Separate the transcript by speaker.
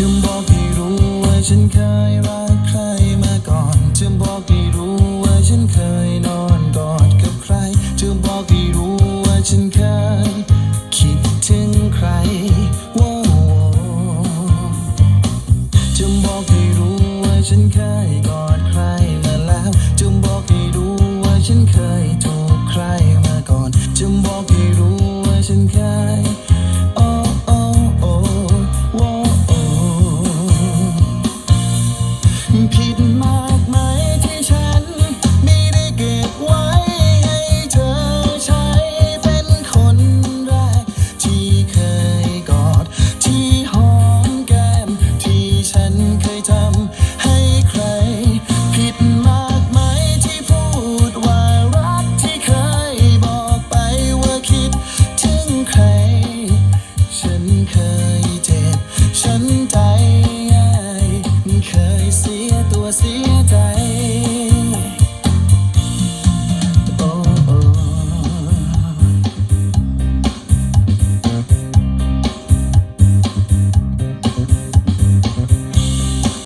Speaker 1: จะบอกให้รู้ว่าฉันเคยรักใครมาก่อนจะบอกให้รู้ว่าฉันเคยนอนกอดกับใครจะบอกให้รู้ว่าฉันเคยคิดถึงใครโว้จะบอกให้รู้ว่าฉันเคย ฉันเคยทำให้ใคร ผิดมากไหมที่พูดว่ารักที่เคยบอกไปว่าคิดถึงใคร ฉันเคยเจ็บ ฉันใจง่าย เคยเสียตัวเสีย